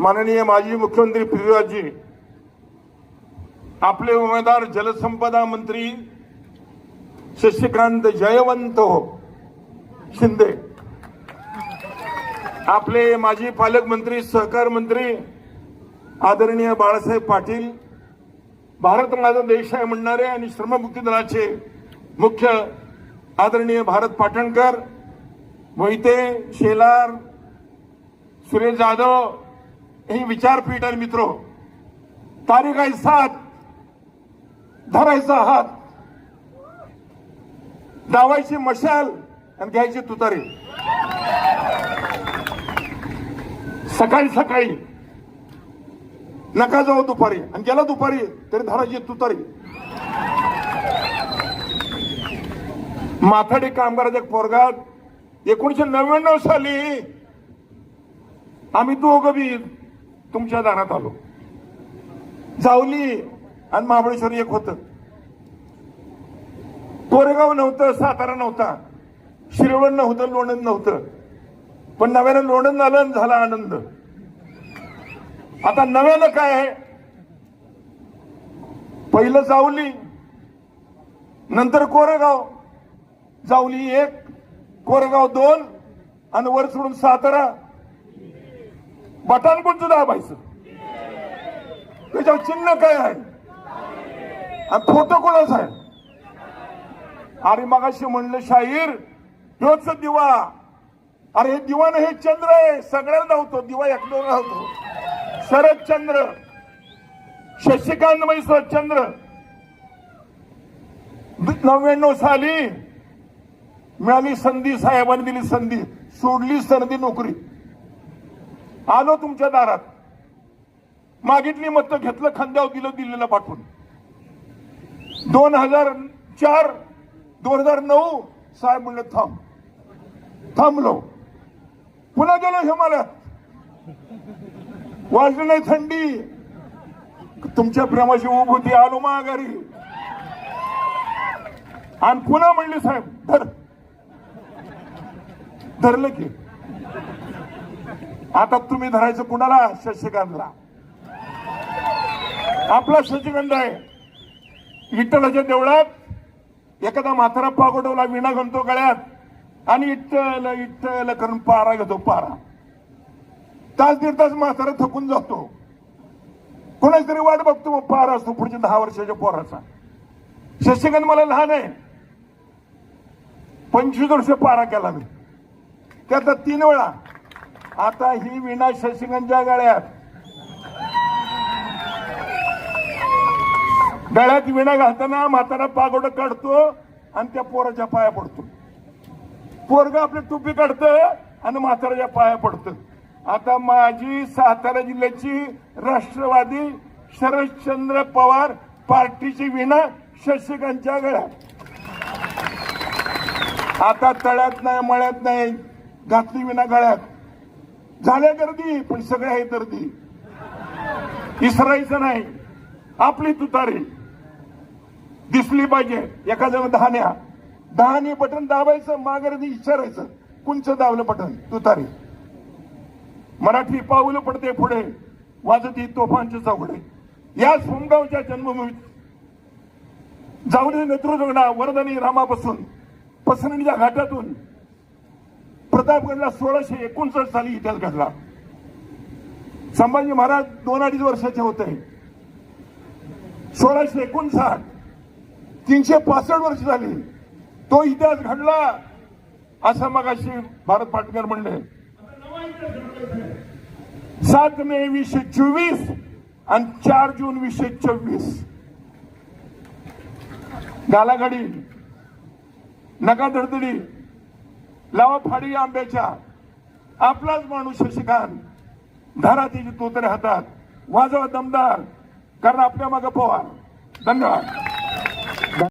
माननीय माजी मुख्यमंत्री पृथ्वीराजजी आपले उमेदवार जलसंपदा मंत्री शशिकांत जयवंत हो, शिंदे. आपले माजी पालकमंत्री सहकार मंत्री आदरणीय बाळासाहेब पाटील भारत माझा देश आहे म्हणणारे आणि श्रममुक्ती दलाचे मुख्य आदरणीय भारत पाटणकर मोहिते शेलार सुरेश जाधव ही विचारपीठ आहे मित्र. तारीख आहे सात. धरायचा हात दावायची मशाल आणि घ्यायची तुतारी. सकाळी सकाळी. नका जाऊ दुपारी. आणि गेला दुपारी तरी धरायची तुतारी. माथाडी कामगाराच्या पोरगात एकोणीशे नव्याण्णव साली आम्ही दोघं बी तुमच्या दारात आलो. जावली आणि महाबळेश्वर एक होत. कोरेगाव नव्हतं सातारा नव्हता. शिरवण नव्हतं लोणंद नव्हतं. पण नव्यानं लोणंद झालं आणि झाला आनंद. आता नव्यानं काय आहे? पहिलं जावली नंतर कोरेगाव. जावली एक कोरेगाव दोन आणि वर सोडून सातारा. बटन कोणतं दाबायचं? त्याच्यावर चिन्ह काय आहे? आणि फोटो कोणाचा आहे? अरे मगाशी म्हणलं शाहीर ह्योच दिवा. अरे हे दिवा नाही हे चंद्र आहे. सगळ्यांना होतो दिवा एकदा नव्हतो शरद चंद्र शशिकांत म्हैसर चंद्र. नव्याण्णव साली मिळाली संधी साहेबांनी दिली संधी. सोडली संधी नोकरी. आलो तुमच्या दारात. मागितली मत घेतलं खांद्यावर दिलं दिल्लीला पाठवून. दोन हजार चार दोन हजार नऊ साहेब म्हणले थांब. थांबलो. पुन्हा गेलो हिमालयात. वाजली नाही थंडी. तुमच्या प्रेमाची उभ होती आलो माघारी. आणि पुन्हा म्हणले साहेब धर. धरलं की. आता तुम्ही धरायचं कुणाला? शशिकांतला. आपला शशिकांत आहे. विठ्ठलाच्या देवळात एखादा म्हातारा पागोडवला विणा घालतो गळ्यात आणि इट्टल इट्टल करून पारा घेतो पारा. तास दीड तास म्हातारा थकून जातो. कोणाच तरी वाट बघतो मग पारा असतो पुढच्या दहा वर्षाच्या पोराचा. शशिकांत मला लहान आहे. पंचवीस वर्ष पारा केला मी. त्यातला तीन वेळा आता ही विणा शशिकांच्या गळ्यात. गळ्यात विणा घालताना म्हातारा पागोड काढतो आणि त्या पोराच्या पाया पडतो. पोरग आपली टोपी काढतं आणि म्हाताराच्या पाया पडतं. आता माझी सातारा जिल्ह्याची राष्ट्रवादी शरदचंद्र पवार पार्टीची विणा शशिकांतच्या गळ्यात. आता तळ्यात नाही मळ्यात नाही घातली विना गळ्यात. झाल्या गर्दी पण सगळे आहे गर्दी. इसरायचं नाही आपली तुतारी. दिसली पाहिजे एखाद्या दहाण्या. दहाने बटन दाबायचं मागर्दी विचारायचं. कुंच दावलं बटन तुतारी. मराठी पाऊल पडते पुढे. वाजती तोफांचे चौघडे या सोमगावच्या जन्मभूमीत जावली नेतृत्व वरदनी रामापासून पसरणीच्या घाटातून प्रतापगडला सोळाशे एकोणसाठ साली इतिहास घडला. संभाजी महाराज दोन अडीच वर्षाचे होते. सोळाशे एकोणसाठ तीनशे पासष्ट वर्ष झाली. तो इतिहास घडला असं मगाशी भारत पाटकर म्हणले. सात मे वीसशे चोवीस आणि चार जून वीसशे चोवीस. गालागाडी नका धडधडी लावा फाडी आंब्याच्या. आपलाच माणूस शशिकांत. धरा तिची तोतरे हातात. वाजवा दमदार. कारण आपल्या मागे पवार. धन्यवाद.